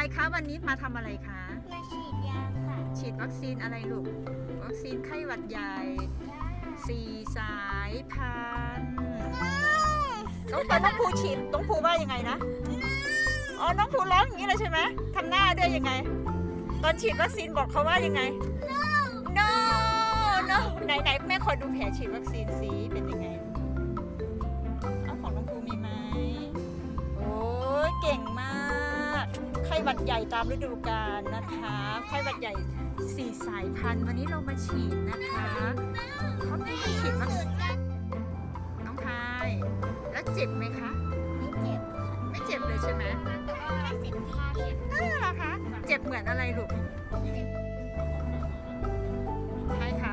ายคะวันนี้มาทำอะไรคะ มาฉีดยาค่ะ ฉีดวัคซีนอะไรลูก วัคซีนไข้หวัดใหญ่สี่สายพันธุ์ต้องตอนน้องภูฉีดน้องภูว่ายังไงนะ อ๋อ น้องภูร้องอย่างนี้เลยใช่ไหมทำหน้าด้วยยังไง ตอนฉีดวัคซีนบอกเขาว่ายังไง no no ไหนไหนแม่ขอดูแผลฉีดวัคซีนสีเป็นยังไง หวัดใหญ่ตามฤดูกาลนะคะไข้หวัดใหญ่สี่สายพันธุ์วันนี้เรามาฉีดนะคะเขาไม่ให้ฉีดวัคซีนน้องพายแล้วเจ็บไหมคะไม่เจ็บไม่เจ็บเลยใช่ไหมแต่ว่าสิบาเข็มน่าเหรอคะเจ็บเหมือนอะไรลูกพายขา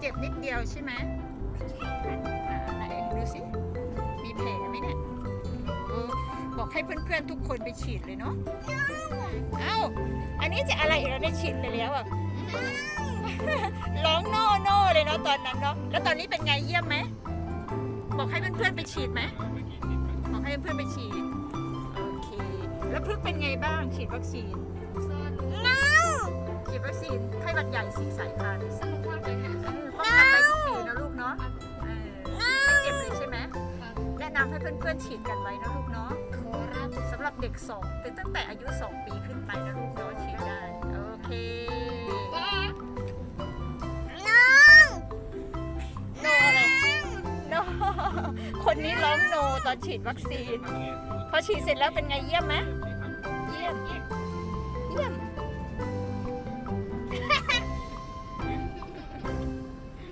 เจ็บนิดเดียวใช่ไหมไหนดูสิ บอกให้เพื่อนๆทุกคนไปฉีดเลยเนาะ เอ้า อันนี้จะอะไรอีกแล้วได้ฉีดไปแล้วอะ ร้องโน่โน่เลยเนาะตอนนั้นเนาะ แล้วตอนนี้เป็นไงเยี่ยมไหม บอกให้เพื่อนๆไปฉีดไหม บอกให้เพื่อนๆไปฉีด โอเค แล้วพึ่งเป็นไงบ้างฉีดวัคซีนน้องฉีดวัคซีนไข้หวัดใหญ่สีสายพันธุ์สนุกมากเลยค่ะเออป้องกันไปทุกปีนะลูกเนาะเออไม่เจ็บเลยใช่ไหม แนะนำให้เพื่อนๆฉีดกันไว้นะลูกเนาะ เด็กสองคือตั้งแต่อายุ 2 ปีขึ้นไปนะลูกเนาะฉีดได้ โอเคน้องโนอะไร โน คนนี้ร้องโนตอนฉีดวัคซีน พอฉีดเสร็จแล้วเป็นไงเยี่ยมไหมเยี่ยม เยี่ยม